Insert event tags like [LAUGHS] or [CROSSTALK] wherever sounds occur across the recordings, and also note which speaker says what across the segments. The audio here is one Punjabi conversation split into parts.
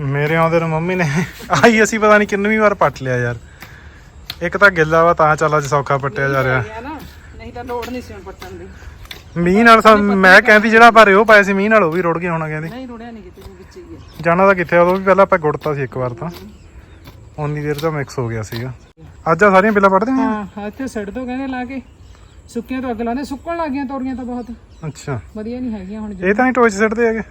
Speaker 1: ਮੇਰੇ ਆਉਂਦੇ ਨੂੰ ਮੰਮੀ ਨੇ ਆਈ ਅਸੀਂ ਪਤਾ ਨਹੀਂ ਕਿੰਨਵੀਂ ਵਾਰ ਪੱਟ ਲਿਆ ਯਾਰ। ਇੱਕ ਤਾਂ ਗਿੱਲਾ ਵਾ ਤਾਂ ਚੱਲ ਅੱਜ ਸੌਖਾ ਪੱਟਿਆ ਜਾ ਰਿਹਾ।
Speaker 2: ਨਹੀਂ ਤਾਂ ਲੋੜ ਨਹੀਂ ਸੀ ਪੱਟਣ ਦੀ।
Speaker 1: ਮੀਂਹ ਨਾਲ ਤਾਂ ਮੈਂ ਕਹਿੰਦੀ ਜਿਹੜਾ ਆਪਾਂ ਰਿਓ ਪਾਇਆ ਸੀ ਮੀਂਹ ਨਾਲ ਉਹ ਵੀ ਰੁੜ ਗਿਆ ਹੋਣਾ ਕਹਿੰਦੀ।
Speaker 2: ਨਹੀਂ ਰੁੜਿਆ ਨਹੀਂ ਕਿਤੇ ਉਹ ਵਿੱਚ ਹੀ ਹੈ
Speaker 1: ਜਾਣਾ ਤਾਂ ਕਿੱਥੇ ਉਦੋਂ ਵੀ ਪਹਿਲਾਂ ਆਪਾਂ ਗੁੜਤਾ ਸੀ ਇੱਕ ਵਾਰ ਤਾਂ। ਉਨੀ ਦੇਰ ਤਾਂ ਮਿਕਸ ਹੋ ਗਿਆ ਸੀਗਾ। ਅੱਜ ਆ ਸਾਰੀਆਂ ਬਿੱਲਾਂ ਪੜਦੇ ਨੇ
Speaker 2: ਹਾਂ ਇੱਥੇ ਸੜ ਦੋ ਕਹਿੰਦੇ ਲਾ ਕੇ ਸੁੱਕੀਆਂ ਤੋਂ ਅੱਗ ਲਾਉਂਦੇ ਸੁੱਕਣ ਲੱਗ ਗਈਆਂ ਤੋਰੀਆਂ ਤਾਂ ਬਹੁਤ।
Speaker 1: ਅੱਛਾ।
Speaker 2: ਵਧੀਆ ਨਹੀਂ ਹੈਗੀਆਂ ਹੁਣ
Speaker 1: ਇਹ ਤਾਂ ਹੀ ਟੋਚ ਸਿੱਟਦੇ ਹੈਗੇ।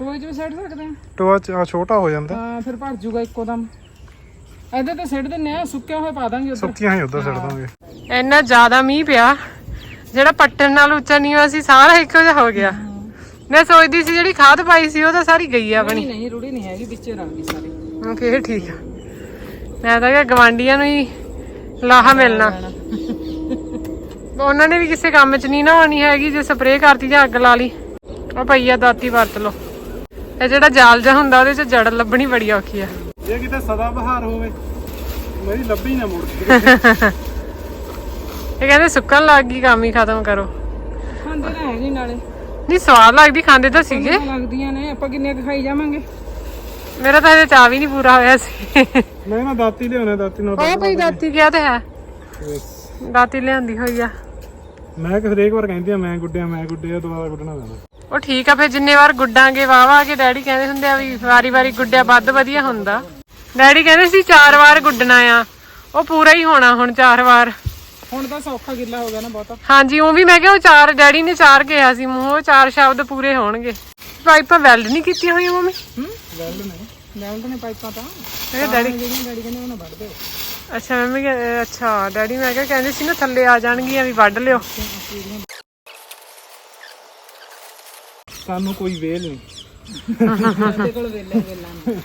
Speaker 2: ਟੋਏ 'ਚ ਵੀ ਸੜ ਸਕਦੇ ਆ।
Speaker 1: ਟੋਆ ਚ- ਆਹ ਛੋਟਾ ਹੋ ਜਾਂਦਾ।
Speaker 2: ਹਾਂ ਫਿਰ ਭਰ ਜੂਗਾ ਇੱਕੋ ਦਮ। ਇਹਦੇ ਤੇ ਸਿੱਟ ਦਿੰਨੇ ਆ ਸੁੱਕਿਆ ਹੋਇਆ ਪਾ ਦਾਂਗੇ ਉੱਧਰ।
Speaker 1: ਸੁੱਕੀਆਂ ਹੀ ਉਧਰ ਸਿੱਟ ਦਾਂਗੇ।
Speaker 3: ਇੰਨਾ ਜ਼ਿਆਦਾ ਮੀਂਹ ਪਿਆ ਜਿਹੜਾ ਪੱਟਣ ਨਾਲ ਉੱਚਾ ਨਹੀਂ ਹੋਇਆ ਸੀ ਸਾਰਾ ਇੱਕੋ ਜਿਹਾ ਹੋ ਗਿਆ। ਮੈਂ ਸੋਚਦੀ ਸੀ ਜਿਹੜੀ ਖਾਦ ਪਾਈ ਸੀ ਉਹ ਤਾਂ ਸਾਰੀ ਗਈ ਆ ਆਪਣੀ।
Speaker 2: ਨਹੀਂ ਨਹੀਂ ਰੁੜੀ ਨਹੀਂ ਹੈਗੀ ਵਿੱਚੇ ਰਲ ਗਈ ਸਾਰੀ।
Speaker 3: ਫੇਰ ਠੀਕ ਆ। ਮੈਂ ਤਾਂ ਕਿਹਾ ਗਵਾਂਡੀਆਂ ਨੂੰ ਹੀ ਲਾਹਾ ਮਿਲਣਾ। ਉਹਨਾਂ ਨੇ ਵੀ ਕਿਸੇ ਕੰਮ 'ਚ ਨਹੀਂ ਨਾ ਆਉਣੀ ਹੈਗੀ ਜੇ ਸਪਰੇਅ ਕਰਤੀ ਜਾਂ ਅੱਗ ਲਾ ਲਈ। ਉਹ ਪਈਆ ਦਾਤੀ ਵਰਤ ਲਓ। ਇਹ ਜਿਹੜਾ ਜਾਲ ਜਿਹਾ ਹੁੰਦਾ ਉਹਦੇ 'ਚ ਜੜ ਲੱਭਣੀ ਬੜੀ ਔਖੀ ਆ।
Speaker 1: ਜੇ ਕਿਤੇ ਸਦਾ ਬਹਾਰ ਹੋਵੇ ਮੇਰੀ ਲੱਭੀ ਨਾ ਮੁੜ
Speaker 3: ਇਹ ਕਹਿੰਦੇ ਸੁੱਕਣ ਲੱਗ ਗਈ ਕੰਮ ਹੀ ਖਤਮ ਕਰੋ।
Speaker 2: ਖਾਂਦੇ ਤਾਂ ਹੈ ਨਹੀਂ ਨਾਲੇ।
Speaker 3: ਨਹੀਂ ਸਵਾਦ ਲੱਗਦੀ ਖਾਂਦੇ ਤਾਂ ਸੀਗੇ।
Speaker 2: ਲੱਗਦੀਆਂ ਨੇ ਆਪਾਂ ਕਿੰਨੇ ਖਾਈ ਜਾਵਾਂਗੇ?
Speaker 3: ਮੇਰਾ ਤਾਂ ਅਜੇ ਚਾਹ ਵੀ ਨਹੀਂ ਪੂਰਾ ਹੋਇਆ ਸੀ।
Speaker 1: ਮੈਂ ਨਾ ਦਾਤੀ ਲਿਆਉਣਾ ਦਾਤੀ ਨਾਲ
Speaker 3: ਉਹ ਭਈ ਦਾਤੀ ਗਿਆ ਤੇ ਹੈ। ਦਾਤੀ ਲਿਆਂਦੀ ਹੋਈ ਆ।
Speaker 1: ਮੈਂ ਕਿ ਹਰੇਕ ਵਾਰ ਕਹਿੰਦੀ ਆ ਮੈਂ ਗੁੱਡਿਆ ਮੈਂ ਗੁੱਡਿਆ ਦੁਬਾਰਾ ਗੁੱਡਣਾ ਪੈਂਦਾ
Speaker 3: ਉਹ ਠੀਕ ਆ ਫਿਰ ਜਿੰਨੇ ਵਾਰ ਗੁੱਡਾਂਗੇ ਵਾਵਾ ਕੇ ਡੈਡੀ ਕਹਿੰਦੇ ਹੁੰਦੇ ਆ ਵੀ ਵਾਰੀ ਵਾਰੀ ਗੁੱਡਿਆ ਵੱਧ ਵਧੀਆ ਹੁੰਦਾ। ਡੈਡੀ ਕਹਿੰਦੇ ਸੀ ਚਾਰ ਵਾਰ ਗੁੱਡਣਾ ਆ। ਉਹ ਪੂਰਾ ਹੀ ਹੋਣਾ ਹੁਣ ਚਾਰ ਵਾਰ।
Speaker 2: ਹੁਣ ਤਾਂ ਸੌਖਾ ਗਿੱਲਾ ਹੋ ਗਿਆ ਨਾ ਬਹੁਤਾ।
Speaker 3: ਹਾਂਜੀ ਉਹ ਵੀ ਮੈਂ ਕਿਹਾ ਉਹ ਚਾਰ ਡੈਡੀ ਨੇ ਚਾਰ ਕਿਹਾ ਸੀ ਮੂੰਹ ਉਹ ਚਾਰ ਸ਼ਬਦ ਪੂਰੇ ਹੋਣਗੇ। ਪਾਈਪਾਂ ਵੈਲਡ ਨਹੀਂ ਕੀਤੀਆਂ ਹੋਈਆਂ ਮੰਮੀ?
Speaker 2: ਹੂੰ ਵੈਲਡ ਨੇ ਵੈਲਡ ਨੇ ਪਾਈਪਾਂ ਤਾਂ।
Speaker 3: ਕਿਹਾ ਡੈਡੀ
Speaker 2: ਡੈਡੀ ਕਹਿੰਦੇ ਉਹਨਾਂ ਵੱਢ ਦਿਓ।
Speaker 3: ਅੱਛਾ ਮੰਮੀ ਅੱਛਾ ਡੈਡੀ ਮੈਂ ਕਿਹਾ ਕਹਿੰਦੇ ਸੀ ਨਾ ਥੱਲੇ ਆ ਜਾਣਗੀਆਂ ਵੀ ਵੱਢ ਲਿਓ।
Speaker 1: ਸਾਨੂੰ ਕੋਈ ਵੇਲ ਨਹੀਂ।
Speaker 2: ਸਾਡੇ ਕੋਲ ਵੇਲੇ ਵੇਲਾਂ ਨੇ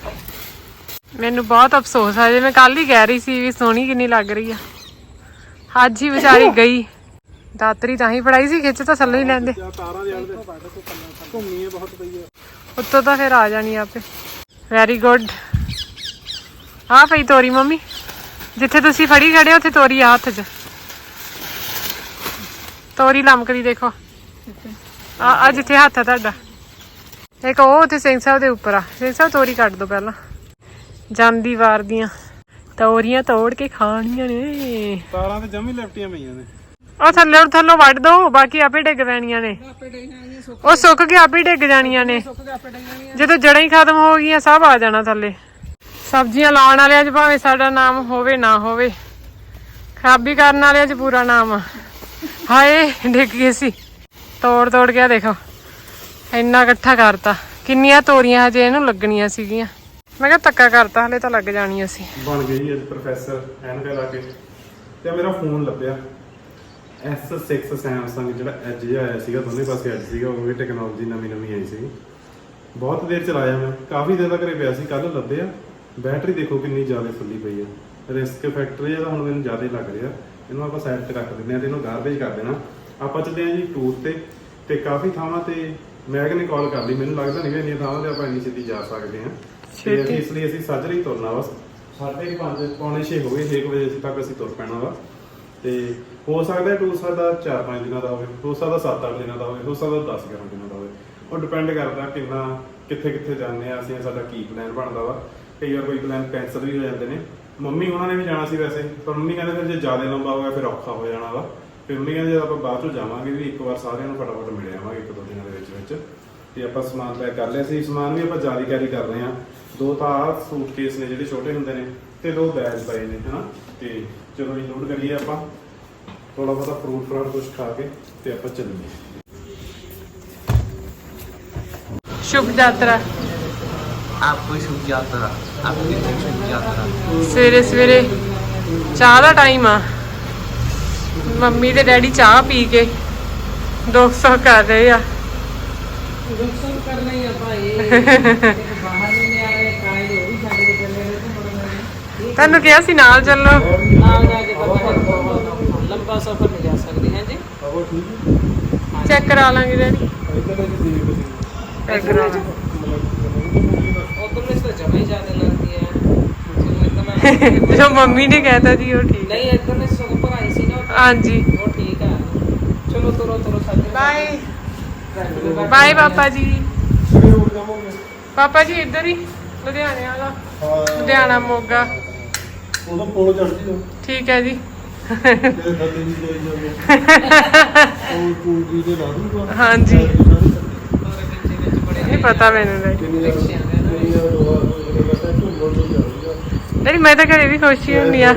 Speaker 3: ਮੈਨੂੰ ਬਹੁਤ ਅਫਸੋਸ ਆ ਜੇ ਮੈਂ ਕੱਲ ਹੀ ਕਹਿ ਰਹੀ ਸੀ ਵੀ ਸੋਹਣੀ ਕਿੰਨੀ ਲੱਗ ਰਹੀ ਆ। ਅੱਜ ਹੀ ਵਿਚਾਰੀ ਗਈ। ਦਾਤਰੀ ਤਾਂ ਹੀ ਫੜਾਈ ਸੀ ਖਿੱਚ ਤਾਂ ਥੱਲੇ ਹੀ ਲੈਂਦੇ।
Speaker 1: ਤਾਰਾਂ ਦੇ ਬਹੁਤ ਪਈ
Speaker 3: ਉੱਤੋਂ ਤਾਂ ਫਿਰ ਆ ਜਾਣੀ ਆਪੇ। ਵੈਰੀ ਗੁੱਡ ਆ ਪਈ ਤੋਰੀ ਮੰਮੀ। ਜਿੱਥੇ ਤੁਸੀਂ ਫੜੀ ਖੜੇ ਹੋ ਉੱਥੇ ਤੋਰੀ ਆ ਹੱਥ 'ਚ। ਤੋਰੀ ਲਮਕਦੀ ਦੇਖੋ। ਆ ਆ ਜਿੱਥੇ ਹੱਥ ਆ ਤੁਹਾਡਾ। ਇੱਕ ਉਹ ਉੱਥੇ ਸਿੰਘ ਸਾਹਿਬ ਦੇ ਉੱਪਰ ਆ। ਸਿੰਘ ਸਾਹਿਬ ਤੋਰੀ ਕੱਢ ਦੋ ਪਹਿਲਾਂ। ਜਾਂਦੀ ਵਾਰ ਦੀਆਂ ਤੋਰੀਆਂ ਤੋੜ ਕੇ ਖਾਣੀਆਂ ਨੇ।
Speaker 1: ਤਾਰਾਂ ਤੇ ਜਮੀ ਲਿਪਟੀਆਂ ਪਈਆਂ ਨੇ।
Speaker 3: ਉਹ ਥੱਲੇ ਥੱਲੋਂ ਵੱਢ ਦੋ ਬਾਕੀ ਆਪੇ ਡਿੱਗ ਪੈਣੀਆਂ ਨੇ। ਉਹ ਸੁੱਕ ਕੇ ਆਪੇ ਡਿੱਗ ਜਾਣੀਆਂ ਨੇ। ਜਦੋਂ ਜੜਾਂ ਹੀ ਖਤਮ ਹੋ ਗਈਆਂ ਸਭ ਆ ਜਾਣਾ ਥੱਲੇ। ਸਬਜ਼ੀਆਂ ਲਾਉਣ ਵਾਲਿਆਂ 'ਚ ਭਾਵੇਂ ਸਾਡਾ ਨਾਮ ਹੋਵੇ ਨਾ ਹੋਵੇ। ਖਰਾਬੀ ਕਰਨ ਵਾਲਿਆਂ 'ਚ ਪੂਰਾ ਨਾਮ ਆ। ਹਾਏ ਡਿੱਗ ਗਏ ਸੀ। ਤੋੜ ਤੋੜ ਕੇ ਦੇਖੋ। ਇੰਨਾ ਇਕੱਠਾ ਕਰਤਾ। ਕਿੰਨੀਆਂ ਤੋਰੀਆਂ ਹਜੇ ਇਹਨੂੰ ਲੱਗਣੀਆਂ ਸੀਗੀਆਂ। ਮੈਂ ਕਿਹਾ ਧੱਕਾ ਕਰਤਾ, ਹਲੇ ਤਾਂ ਲੱਗ ਜਾਣੀਆਂ ਸੀ।
Speaker 1: ਬਣ ਗਈ ਅੱਜ ਪ੍ਰੋਫੈਸਰ ਐਨਕ ਲਾ ਕੇ। ਤੇ ਮੇਰਾ ਫੋਨ ਲੱਭਿਆ। S6 Samsung, ਜਿਹੜਾ ਐਜ ਆਇਆ ਸੀਗਾ, ਦੋਨੇ ਪਾਸੇ ਐਜ ਸੀਗਾ, ਉਹ ਵੀ ਟੈਕਨੋਲੋਜੀ ਨਵੀਂ ਨਵੀਂ ਆਈ ਸੀ ਬਹੁਤ ਦੇਰ ਚਲਾਇਆ ਮੈਂ। ਕਾਫੀ ਦੇਰ ਤੱਕ ਘਰੇ ਪਿਆ ਸੀ ਕੱਲ ਲੱਭਿਆ। ਬੈਟਰੀ ਦੇਖੋ ਕਿੰਨੀ ਜ਼ਿਆਦਾ ਫੁੱਲੀ ਪਈ ਹੈ ਰਿਸਕ ਫੈਕਟਰ ਇਹਦਾ ਹੁਣ ਮੈਨੂੰ ਜ਼ਿਆਦਾ ਲੱਗ ਰਿਹਾ। ਇਹਨੂੰ ਆਪਾਂ ਸਾਈਡ ਤੇ ਰੱਖ ਦਿੰਦੇ ਆ ਤੇ ਇਹਨੂੰ ਗਾਰਬੇਜ ਕਰ ਦੇਣਾ। ਆਪਾਂ ਚੱਲੇ ਆ ਜੀ ਟੂਰ ਤੇ ਤੇ ਕਾਫੀ ਥਾਵਾਂ ਤੇ ਮੈਗ ਨੇ ਕਾਲ ਕਰ ਲਈ। ਮੈਨੂੰ ਲੱਗਦਾ ਨਹੀਂ ਵੀ ਇੰਨੀਆਂ ਥਾਵਾਂ ਤੇ ਆਪਾਂ ਇੰਨੀ ਛੇਤੀ ਜਾ ਸਕਦੇ ਹਾਂ ਤੇ ਅਸੀਂ ਇਸ ਲਈ ਅਸੀਂ ਸਾਜਰੇ ਹੀ ਤੁਰਨਾ ਵਾ। ਸਾਢੇ ਪੌਣੇ 6 ਹੋ ਗਏ 6 ਵਜੇ ਅਸੀਂ ਤੱਕ ਅਸੀਂ ਤੁਰ ਪੈਣਾ ਵਾ। ਤੇ ਹੋ ਸਕਦਾ ਟੂਰ ਸਾਡਾ 4-5 ਦਿਨਾਂ ਦਾ ਹੋਵੇ ਹੋ ਸਕਦਾ 7-8 ਦਿਨਾਂ ਦਾ ਹੋਵੇ ਹੋ ਸਕਦਾ 10-11 ਦਿਨਾਂ ਦਾ ਹੋਵੇ। ਉਹ ਡਿਪੈਂਡ ਕਰਦਾ ਕਿੰਨਾ ਕਿੱਥੇ ਕਿੱਥੇ ਜਾਂਦੇ ਆ ਅਸੀਂ ਸਾਡਾ ਕੀ ਪਲਾਨ ਬਣਦਾ ਵਾ। ਕਈ ਵਾਰ ਕੋਈ ਪਲਾਨ ਕੈਨਸਲ ਵੀ ਹੋ ਜਾਂਦੇ ਨੇ। ਮੰਮੀ ਉਹਨਾਂ ਨੇ ਵੀ ਜਾਣਾ ਸੀ ਵੈਸੇ ਪਰ ਮੰਮੀ ਕਹਿੰਦੇ ਫਿਰ ਜੇ ਜ਼ਿਆਦਾ ਲੰਬਾ ਹੋ ਗਿਆ ਫਿਰ ਔਖਾ ਹੋ ਜਾਣਾ ਵਾ। ਫਿਰਨੀਆਂ ਜੇ ਆਪਾਂ ਬਾਅਦ ਚੋਂ ਜਾਵਾਂਗੇ ਵੀ ਇੱਕ ਵਾਰ ਸਾਰਿਆਂ ਨੂੰ ਫਟਾਫਟ ਮਿਲ ਆਵਾਂਗੇ ਇੱਕ ਦੋ ਦਿਨਾਂ ਦੇ ਵਿੱਚ ਵਿੱਚ। ਤੇ ਆਪਾਂ ਸਮਾਨ ਲੈ ਕਰ ਲਿਆ ਸੀ। ਸਮਾਨ ਵੀ ਆਪਾਂ ਜਾਰੀ ਕਰੀ ਕਰ ਰਹੇ ਆ ਦੋ ਤਾਂ ਆਹ ਸੂਟਕੇਸ ਨੇ ਜਿਹੜੇ ਛੋਟੇ ਹੁੰਦੇ ਨੇ ਤੇ ਦੋ ਬੈਗ ਪਏ ਨੇ ਹਨਾ? ਤੇ ਚਲੋ ਇਹ ਲੋਡ ਕਰੀਏ ਆਪਾਂ। ਥੋੜਾ ਬਹੁਤਾ ਫਰੂਟ ਫਰਾਟ ਕੁਝ ਖਾ ਕੇ ਤੇ ਆਪਾਂ ਚੱਲੀਏ।
Speaker 3: ਸ਼ੁਭ ਯਾਤਰਾ।
Speaker 4: ਆਪਕੋ ਸ਼ੁਭ ਯਾਤਰਾ। ਆਪਕੀ ਸ਼ੁਭ ਯਾਤਰਾ।
Speaker 3: ਸਵੇਰੇ ਸਵੇਰੇ ਚਾਹ ਦਾ ਟਾਈਮ ਆ। ਮੰਮੀ ਤੇ ਡੈਡੀ ਚਾਹ ਪੀ ਕੇ 200 ਕਰ ਰਹੇ ਆ।
Speaker 2: ਰੁਕਸਨ ਕਰਨਾ ਹੀ ਆ ਭਾਈ। [LAUGHS] ਬਾਹਰ ਨਹੀਂ ਨੇ ਆਏ ਕਾਇਦ ਹੋ ਵੀ ਸਾਡੇ ਦੇ ਚੱਲੇ ਨੇ ਤੇ ਬੜਾ
Speaker 3: ਤੁਹਾਨੂੰ ਕਿਹਾ ਸੀ ਨਾਲ ਚੱਲੋ।
Speaker 2: ਨਾਲ ਜਾ ਕੇ ਤਾਂ ਬਹੁਤ ਬਹੁਤ ਲੰਬਾ ਸਫ਼ਰ ਨਹੀਂ ਜਾ ਸਕਦੇ ਹਾਂ ਜੀ?
Speaker 1: ਉਹ ਠੀਕ
Speaker 3: ਚੈੱਕ ਕਰਾ ਲਾਂਗੇ ਡੈਡੀ।
Speaker 1: ਹੈ ਇਧਰ ਦੇ ਜੀ
Speaker 3: ਚੈੱਕ ਕਰਾ ਜੋ ਮੰਮੀ ਨੇ ਕਹਿਤਾ ਜੀ ਉਹ ਠੀਕ
Speaker 2: ਨਹੀਂ ਇਦਾਂ
Speaker 3: ਹਾਂਜੀ।
Speaker 2: ਉਹ ਠੀਕ ਆ। ਚਲੋ ਤੁਰੋ ਤੁਰੋ ਸਾਡੇ
Speaker 3: ਬਾਏ ਬਾਏ ਪਾਪਾ ਜੀ। ਪਾਪਾ ਜੀ ਇੱਧਰ ਹੀ ਲੁਧਿਆਣੇ ਵਾਲਾ। ਲੁਧਿਆਣਾ ਮੋਗਾ।
Speaker 1: ਉਹਦਾ ਪੁਲ ਚੜਦੀ ਹੋ
Speaker 3: ਠੀਕ ਹੈ ਜੀ। ਹਾਂਜੀ। ਨਹੀਂ ਪਤਾ ਮੈਨੂੰ ਨਹੀਂ ਮੈਂ ਤਾਂ ਘਰੇ ਵੀ ਖੁਸ਼ ਹੀ ਹੁੰਦੀ ਆ।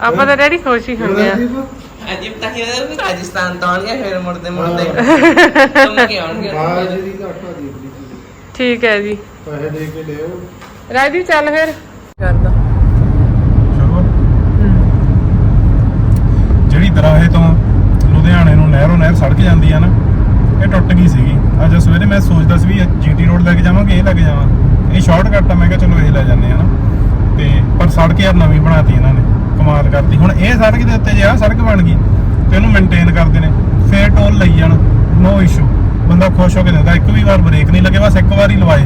Speaker 3: ਆਪਾਂ ਤਾਂ ਡੈਡੀ ਖੁਸ਼ ਹੀ ਹੁੰਦੇ ਆ।
Speaker 4: ਅਜੀਬ ਤਾਂ ਹੀ ਉਹਦੇ ਵੀ ਰਾਜਸਥਾਨ
Speaker 1: ਤੋਂ ਆਉਣਗੇ ਫਿਰ ਮੁੜਦੇ ਮੁੜਦੇ।
Speaker 3: ਠੀਕ ਹੈ ਜੀ।
Speaker 1: ਪੈਸੇ ਦੇ ਕੇ ਲਿਓ।
Speaker 3: ਰਾਜਦੀਪ ਚੱਲ ਫਿਰ।
Speaker 1: ਜਿਹੜੀ ਦਰਾਹੇ ਤੋਂ ਲੁਧਿਆਣੇ ਨੂੰ ਨਹਿਰੋਂ ਨਹਿਰ ਸੜਕ ਜਾਂਦੀ ਆ ਸਵੇਰੇ ਮੈਂ ਸੋਚਦਾ ਸੀ ਰੋਡ ਲੈ ਕੇ ਸ਼ਾਰਟਕਟ ਮੈਂ ਕਿਹਾ ਚਲੋ ਇਹ ਲੈ ਜਾਂਦੇ ਆ ਨਾ। ਤੇ ਪਰ ਸੜਕ ਯਾਰ ਨਵੀਂ ਬਣਾਤੀ ਇਹਨਾਂ ਨੇ। ਕਮਾਲ ਕਰਤੀ। ਹੁਣ ਇਹ ਸੜਕ ਦੇ ਉੱਤੇ ਜੇ ਆ ਸੜਕ ਬਣ ਗਈ, ਤੇ ਇਹਨੂੰ ਮੇਨਟੇਨ ਕਰਦੇ ਨੇ। ਫੇਰ ਟੋਲ ਲਈ ਜਾਣ। ਨੋ ਇਸ਼ੂ ਬੰਦਾ ਖੁਸ਼ ਹੋ ਕੇ ਦਿੰਦਾ, ਇੱਕ ਵੀ ਵਾਰ ਬ੍ਰੇਕ ਨਹੀਂ ਲੱਗੇ, ਬਸ ਇੱਕ ਵਾਰ ਹੀ ਲਵਾਏ।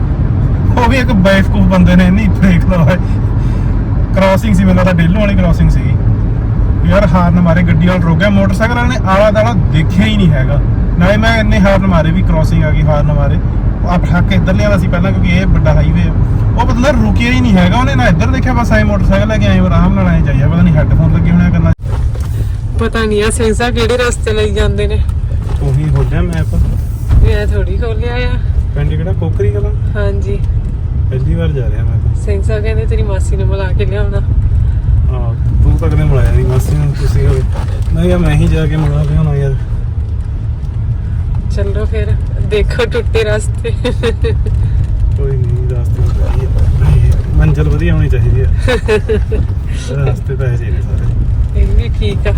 Speaker 1: ਉਹ ਵੀ ਇੱਕ ਬੇਵਕੂਫ ਬੰਦੇ ਨੇ, ਨਹੀਂ ਬ੍ਰੇਕ ਲਵਾਏ। ਕ੍ਰਾਸਿੰਗ ਸੀ, ਮੈਨੂੰ ਤਾਂ ਡੇਲੋ ਵਾਲੀ ਕ੍ਰਾਸਿੰਗ ਸੀਗੀ। ਯਾਰ ਹਾਰਨ ਮਾਰੇ, ਗੱਡੀ ਵਾਲ ਰੁਕ ਗਿਆ। ਮੋਟਰਸਾਈਕਲ ਵਾਲੇ ਨੇ ਆਲਾ ਦਾਲਾ ਦੇਖਿਆ ਹੀ ਨਹੀਂ ਹੈਗਾ। ਨਾਲੇ ਮੈਂ ਇੰਨੇ ਹਾਰਨ ਮਾਰੇ ਵੀ ਕ੍ਰਾਸਿੰਗ ਆ ਗਈ, ਹਾਰਨ ਮਾਰੇ। ਆਪ ਹੱਕ ਇੱਧਰ ਲਿਆਦਾ ਸੀ ਪਹਿਲਾਂ, ਕਿਉਂਕਿ ਇਹ ਵੱਡਾ ਹਾਈਵੇ ਆ। ਉਹ ਬੰਦਾ ਰੁਕਿਆ ਹੀ ਨਹੀਂ ਹੈਗਾ ਉਹਨੇ ਨਾ ਇੱਧਰ ਦੇਖਿਆ ਬਸ ਆਏ ਮੋਟਰਸਾਈਕਲ ਲੈ ਕੇ ਆਏ ਆਰਾਮ ਨਾਲ ਆਏ ਜਾਈਆ ਪਤਾ ਨਹੀਂ ਹੈੱਡਫੋਨ ਲੱਗੇ ਹੋਣੇ ਕੰਨਾਂ 'ਚ।
Speaker 3: ਪਤਾ ਨਹੀਂ ਆ ਸੈਂਸਾ ਕਿਹੜੇ ਰਸਤੇ ਲਈ ਜਾਂਦੇ ਨੇ।
Speaker 1: ਉਹੀ ਹੋ ਗਿਆ ਮੈਪ
Speaker 3: ਮੈਂ ਥੋੜੀ ਖੋਲਿਆ ਆ।
Speaker 1: ਪਿੰਡ ਕਿਹੜਾ? ਕੋਕਰੀ ਕਲਾ
Speaker 3: ਹਾਂਜੀ।
Speaker 1: ਪਹਿਲੀ ਵਾਰ ਜਾ ਰਿਹਾ ਮੈਂ ਤਾਂ।
Speaker 3: ਸੈਂਸਾ ਕਹਿੰਦੇ ਤੇਰੀ ਮਾਸੀ ਨੂੰ ਮਿਲਾ ਕੇ ਲਿਆਉਣਾ।
Speaker 1: ਹਾਂ ਤੂੰ ਤਾਂ ਕਦੇ ਮਿਲਾਇਆ ਨਹੀਂ ਮਾਸੀ ਨੂੰ ਤੁਸੀਂ ਹੋਵੇ ਮੈਂ ਕਿਹਾ ਮੈਂ ਹੀ ਜਾ ਕੇ ਮਿਲਾ ਲਿਆਉਣਾ ਯਾਰ।
Speaker 3: ਚੱਲੋ ਫਿਰ ਦੇਖੋ ਟੁੱਟੇ ਰਸਤੇ।
Speaker 1: ਕੋਈ ਨਹੀਂ ਹੈ ਮੰਜ਼ਲ ਵਧੀਆ ਹੋਣੀ ਚਾਹੀਦੀ ਹੈ ਰਸਤੇ ਤਾਂ ਐਸੇ ਨੇ ਸਾਰੇ।
Speaker 3: ਇਹ ਵੀ ਠੀਕ ਆ।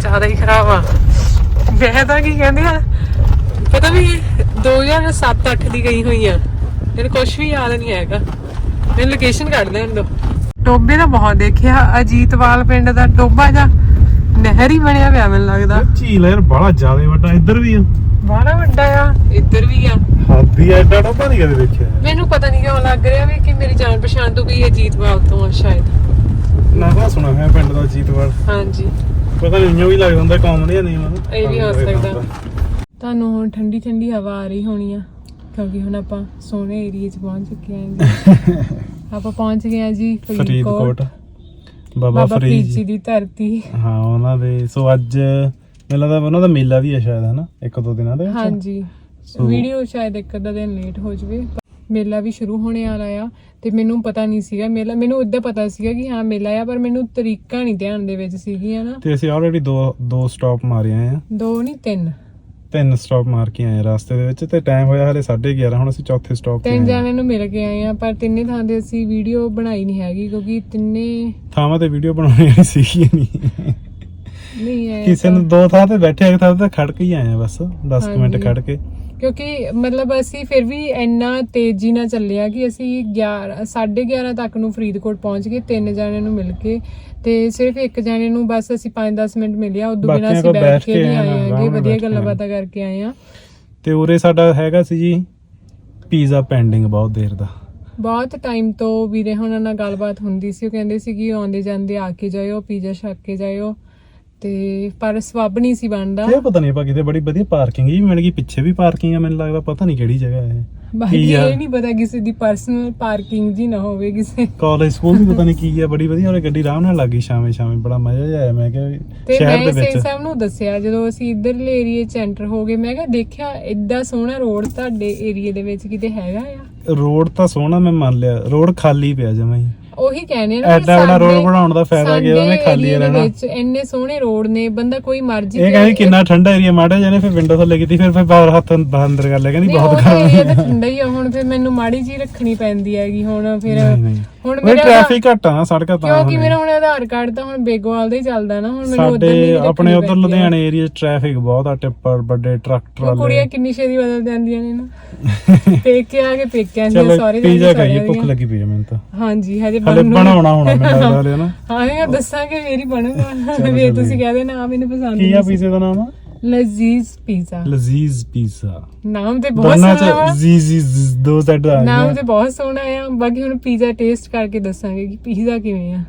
Speaker 3: ਜ਼ਿਆਦਾ ਹੀ ਖਰਾਬ ਆ। ਮੈਂ ਤਾਂ ਕੀ ਕਹਿੰਦੇ ਆ ਪਤਾ ਵੀ 2007-8 ਦੀ ਗਈ ਹੋਈ ਆ। ਮੈਨੂੰ ਕੁਝ ਵੀ ਯਾਦ ਨਹੀਂ ਹੈਗਾ। ਮੈਨੂੰ ਲੋਕੇਸ਼ਨ ਕੱਢ ਲੈਣ ਦੋ ਟੋਬੇ ਦਾ ਬਹੁਤ ਦੇਖਿਆ ਅਜੀਤਵਾਲ ਪਿੰਡ ਦਾ ਟੋਬਾ ਜਾਂ ਨਹਿਰ ਹੀ ਬਣਿਆ ਪਿਆ ਮੈਨੂੰ ਲੱਗਦਾ।
Speaker 1: ਝੀਲ ਯਾਰ ਬੜਾ ਜ਼ਿਆਦਾ ਵੱਡਾ ਇੱਧਰ ਵੀ ਆ।
Speaker 3: ਬਾਹਲਾ ਵੱਡਾ ਆ। ਇੱਧਰ ਵੀ ਆ।
Speaker 1: ਹਾਦੀ ਐਡਾ ਡੱਬਾ ਨਹੀਂ ਕਦੇ ਦੇਖਿਆ
Speaker 3: ਮੈਨੂੰ ਪਤਾ ਨਹੀਂ ਕਿਉਂ ਲੱਗ ਰਿਹਾ ਵੀ ਕਿ ਮੇਰੀ ਜਾਣ ਪਛਾਣ ਤੋਂ ਕੋਈ ਅਜੀਤਵਾਲ ਤੋਂ ਆ ਸ਼ਾਇਦ।
Speaker 1: ਨਾ ਤਾਂ ਸੁਣਾ ਹੈ ਪਿੰਡ ਦਾ ਜੀਤਵਾਲ।
Speaker 3: ਹਾਂਜੀ।
Speaker 1: ਪਤਾ ਨਹੀਂ ਇੰਨਾ ਵੀ ਲੱਗਦਾ ਹੁੰਦਾ ਕੌਮ ਨਹੀਂ ਨਹੀਂ ਮਨ।
Speaker 3: ਇਹ ਵੀ ਹੋ ਸਕਦਾ। ਤੁਹਾਨੂੰ ਹੁਣ ਠੰਡੀ ਠੰਡੀ ਹਵਾ ਆ ਰਹੀ ਹੋਣੀ ਆ ਕਿਉਂਕਿ ਹੁਣ ਆਪਾਂ ਸੋਹਣੇ ਏਰੀਏ 'ਚ ਪਹੁੰਚ ਚੁੱਕੇ ਆਂ [LAUGHS] ਆਪਾਂ ਪਹੁੰਚ ਗਏ ਆ ਜੀ
Speaker 1: ਫਰੀਦਕੋਟ। ਬਾਬਾ
Speaker 3: ਬਾਬਾ
Speaker 1: ਫਰੀਦ
Speaker 3: ਫਰੀਦ ਜੀ
Speaker 1: ਜੀ
Speaker 3: ਦੀ ਧਰਤੀ।
Speaker 1: ਹਾਂ ਉਹਨਾਂ ਦੇ। ਸੋ ਅੱਜ ਮੈਨੂੰ ਲੱਗਦਾ ਉਹਨਾਂ ਦਾ ਮੇਲਾ ਵੀ ਹੈ ਸ਼ਾਇਦ ਹੈ ਨਾ ਇੱਕ ਦੋ ਦਿਨਾਂ ਦੇ ਵਿੱਚ।
Speaker 3: ਹਾਂਜੀ। ਵੀਡੀਓ ਸ਼ਾਇਦ ਇੱਕ ਅੱਧਾ ਦਿਨ ਲੇਟ ਹੋ ਜਵੇ ਮੇਲਾ ਵੀ ਸ਼ੁਰੂ ਹੋਣੇ ਵਾਲਾ ਆ ਤੇ ਮੈਨੂੰ ਪਤਾ ਨਹੀਂ ਸੀਗਾ। ਮੇਲਾ ਮੈਨੂੰ ਉਦੋਂ ਪਤਾ ਸੀਗਾ ਕਿ ਹਾਂ ਮੇਲਾ ਆ ਪਰ ਮੈਨੂੰ ਤਰੀਕਾ ਨਹੀਂ ਧਿਆਨ ਦੇ ਵਿੱਚ ਸੀਗੀਆਂ ਨਾ।
Speaker 1: ਤੇ ਅਸੀਂ ਆਲਰੇਡੀ ਦੋ ਦੋ ਸਟਾਪ ਮਾਰੇ ਆਏ ਆ।
Speaker 3: ਦੋ ਨਹੀਂ ਤਿੰਨ।
Speaker 1: ਤਿੰਨ ਸਟਾਪ ਮਾਰ ਕੇ ਆਏ ਰਸਤੇ ਦੇ ਵਿੱਚ ਤੇ ਟਾਈਮ ਹੋਇਆ ਹਲੇ 11:30 ਹੁਣ ਅਸੀਂ ਚੌਥੇ ਸਟਾਪ ਤੇ
Speaker 3: ਤਿੰਨ। ਜਾਣਿਆਂ ਨੂੰ ਮਿਲ ਕੇ ਆਏ ਆ ਪਰ ਤਿੰਨੇ ਥਾਂ ਤੇ ਅਸੀਂ ਵੀਡੀਓ ਬਣਾਈ ਨਹੀਂ ਹੈਗੀ ਕਿਉਂਕਿ ਤਿੰਨੇ
Speaker 1: ਥਾਵਾਂ ਤੇ ਵੀਡੀਓ ਬਣਾਉਣੀ ਸੀਗੀ ਨਹੀਂ
Speaker 3: ਨਹੀਂ ਹੈ
Speaker 1: ਕਿਸੇ ਨੂੰ ਦੋ ਥਾਂ ਤੇ ਬੈਠੇ ਇੱਕ ਥਾਂ ਤੇ ਖੜ ਕੇ ਹੀ ਆਏ ਆ ਬਸ 10 ਮਿੰਟ। ਖੜ ਕੇ।
Speaker 3: ਕਿਉਂਕਿ ਮਤਲਬ ਅਸੀਂ ਫਿਰ ਵੀ ਇੰਨਾ ਤੇਜ਼ੀ ਨਾਲ ਚੱਲਿਆ ਕਿ ਅਸੀਂ 11 11:30 ਤੱਕ ਨੂੰ ਫਰੀਦਕੋਟ ਪਹੁੰਚ ਗਏ ਤਿੰਨ ਜਣਿਆਂ ਨੂੰ ਮਿਲ ਕੇ। ਤੇ ਸਿਰਫ ਇੱਕ ਜਣੇ ਨੂੰ ਬਸ ਅਸੀਂ 5-10 ਮਿੰਟ ਮਿਲਿਆ ਉਦੋਂ ਬਿਨਾਂ ਅਸੀਂ ਬੈਠ ਕੇ
Speaker 1: ਆਏ
Speaker 3: ਆਂਗੇ ਵਧੀਆ ਗੱਲਾਂ। ਬਾਤਾਂ ਕਰਕੇ ਆਏ ਆ।
Speaker 1: ਤੇ ਉਰੇ ਸਾਡਾ ਹੈਗਾ ਸੀ ਜੀ ਪੀਜ਼ਾ ਪੈਂਡਿੰਗ ਬਹੁਤ ਦੇਰ ਦਾ।
Speaker 3: ਬਹੁਤ ਟਾਈਮ ਤੋਂ ਵੀਰੇ ਹੁਣਾਂ ਨਾਲ ਗੱਲਬਾਤ ਹੁੰਦੀ ਸੀ ਉਹ ਕਹਿੰਦੇ ਸੀ ਕਿ ਆਉਂਦੇ ਜਾਂਦੇ ਆ ਕੇ ਜਾਇਓ ਪੀਜ਼ਾ ਛੱਕ ਕੇ ਜਾਇਓ। ਤੇ ਪਰ ਸਵਾਬ ਨਹੀਂ ਸੀ ਬਣਦਾ।
Speaker 1: ਇਹ ਪਤਾ ਨਹੀਂ ਆਪਾਂ ਕਿਤੇ ਬੜੀ ਵਧੀਆ ਪਾਰਕਿੰਗ ਜੀ ਮਿਲ ਗਈ ਪਿੱਛੇ ਵੀ ਪਾਰਕਿੰਗ ਆ ਮੈਨੂੰ ਲੱਗਦਾ ਪਤਾ ਨਹੀਂ ਕਿਹੜੀ ਜਗ੍ਹਾ ਹੈ।
Speaker 3: ਬਾਕੀ
Speaker 1: ਕੀ ਆ?
Speaker 3: ਇਹ ਨਹੀਂ ਪਤਾ ਕਿਸੇ ਦੀ ਪਰਸਨਲ ਪਾਰਕਿੰਗ ਜੀ ਨਾ ਹੋਵੇ ਕਿਸੇ।
Speaker 1: ਕਾਲਜ ਸਕੂਲ ਵੀ ਪਤਾ ਨਹੀਂ ਕੀ ਆ ਬੜੀ ਵਧੀਆ ਉਹਨੇ ਗੱਡੀ ਆਰਾਮ ਨਾਲ ਲੱਗੀ ਸ਼ਾਮੇ ਸ਼ਾਮੇ ਬੜਾ ਮਜ਼ਾ ਜਿਹਾ ਆਇਆ ਮੈਂ ਕਿਹਾ
Speaker 3: ਤੇ
Speaker 1: ਸ਼ਹਿਰ
Speaker 3: ਮੈਂ
Speaker 1: ਦੇ
Speaker 3: ਸਿੰਘ
Speaker 1: ਵਿੱਚ।
Speaker 3: ਸਾਹਿਬ ਨੂੰ ਦੱਸਿਆ ਜਦੋਂ ਅਸੀਂ ਇਧਰਲੇ ਏਰੀਏ ਚ ਐਂਟਰ ਹੋ ਗਏ ਮੈਂ ਕਿਹਾ ਦੇਖਿਆ ਇੱਡਾ ਸੋਹਣਾ ਰੋਡ ਤੁਹਾਡੇ ਏਰੀਏ ਦੇ ਵਿੱਚ ਕਿਤੇ ਹੈਗਾ ਆ?
Speaker 1: ਰੋਡ ਤਾਂ ਸੋਹਣਾ ਮੈਂ ਮੰਨ ਲਿਆ ਰੋਡ ਖਾਲੀ ਪਿਆ ਜਮਾ ਹੀ।
Speaker 3: ਉਹੀ ਕਹਿੰਦੇ ਨਾ
Speaker 1: ਐਡਾ road
Speaker 3: ਸਾਡੇ-
Speaker 1: ਬਣਾਉਣ ਦਾ ਫਾਇਦਾ ਕੀ ਉਹਨੇ ਖਾਲੀ ਰਹਿਣਾ।
Speaker 3: ਵਿੱਚ ਇੰਨੇ ਸੋਹਣੇ ਰੋਡ ਨੇ ਬੰਦਾ ਕੋਈ ਮਰਜ਼ੀ
Speaker 1: ਇਹ ਕਹਿੰਦੀ ਕਿੰਨਾ ਠੰਡਾ ਏਰੀਆ ਮਾੜਾ ਜਿਹਨੇ ਫਿਰ ਵਿੰਡੋ ਥੱਲੇ ਕੀਤੀ ਫਿਰ ਫਿਰ ਬਾਹਰ ਹੱਥ ਅੰਦਰ ਕਰ ਲਿਆ ਕਹਿੰਦੀ ਬਹੁਤ ਗਰਮ
Speaker 3: ਤਾਂ ਠੰਡਾ ਹੀ ਆ ਹੁਣ ਫਿਰ ਮੈਨੂੰ ਮਾੜੀ ਜੀ ਰੱਖਣੀ ਪੈਂਦੀ ਹੈਗੀ ਹੁਣ ਫਿਰ ਹੁਣ ਮੇਰਾ
Speaker 1: ਟ੍ਰੈਫਿਕ ਘੱਟ ਆ ਨਾ ਸੜਕਾਂ ਤਾਂ
Speaker 3: ਕਿਉਂਕਿ। ਮੇਰਾ ਹੁਣ ਆਧਾਰ ਕਾਰਡ ਤਾਂ ਹੁਣ ਬੇਗੋਵਾਲ ਦਾ ਹੀ ਚੱਲਦਾ ਨਾ ਹੁਣ ਮੈਨੂੰ ਉਧਰ
Speaker 1: ਸਾਡੇ ਆਪਣੇ ਉਧਰ ਲੁਧਿਆਣੇ ਏਰੀਆ 'ਚ ਟ੍ਰੈਫਿਕ ਬਹੁਤ ਆ ਟਿੱਪਰ ਵੱਡੇ ਟਰੱਕ
Speaker 3: ਉਹ
Speaker 1: ਟਰਾਲੇ।
Speaker 3: ਕੁੜੀਆਂ ਕਿੰਨੀ ਛੇਤੀ ਬਦਲ ਜਾਂਦੀਆਂ ਨੇ ਨਾ। [LAUGHS] ਪੇਕੇ ਆ ਕੇ ਪੇਕਿਆਂ ਦੀਆਂ
Speaker 1: ਚਲੋ
Speaker 3: ਸਾਰੇ
Speaker 1: ਪੀਜ਼ਾ ਖਾਈਏ ਭੁੱਖ ਲੱਗੀ ਪਈ ਆ ਮੈਨੂੰ ਤਾਂ।
Speaker 3: ਹਾਂਜੀ ਹਜੇ
Speaker 1: ਹਲੇ
Speaker 3: ਬਣੂ
Speaker 1: ਬਣਾਉਣਾ ਹੋਣਾ ਮੈਨੂੰ ਲੱਗਦਾ ਹਲੇ ਨਾ।
Speaker 3: ਹਾਂ ਇਹ ਦੱਸਾਂਗੇ ਮੇਰੀ ਬਣੂਗਾ।
Speaker 1: ਚਲੀਏ।
Speaker 3: ਤੁਸੀਂ ਕਹਦੇ ਨਾ ਮੈਨੂੰ ਪਸੰਦ
Speaker 1: ਕੀ ਆ ਪੀਜ਼ੇ ਦਾ ਨਾਮ? ਆ
Speaker 3: ਲਜ਼ੀਜ਼ ਪੀਜ਼ਾ।
Speaker 1: ਲਜ਼ੀਜ਼ ਪੀਜ਼ਾ।
Speaker 3: ਨਾਮ ਤੇ ਬਹੁਤ
Speaker 1: ਦੋਨਾਂ
Speaker 3: ਸੋਹਣਾ ਵਾ।
Speaker 1: ਚ ਜੀ ਜੀ ਜੀ, ਦੋ ਸੈਟ ਆ
Speaker 3: ਨਾਮ
Speaker 1: ਗਏ
Speaker 3: ਤੇ ਬਹੁਤ ਸੋਹਣਾ ਆ। ਬਾਕੀ ਹੁਣ ਪੀਜ਼ਾ ਟੇਸਟ ਕਰਕੇ ਦੱਸਾਂਗੇ ਕਿ ਪੀਜ਼ਾ ਕਿਵੇਂ ਆ।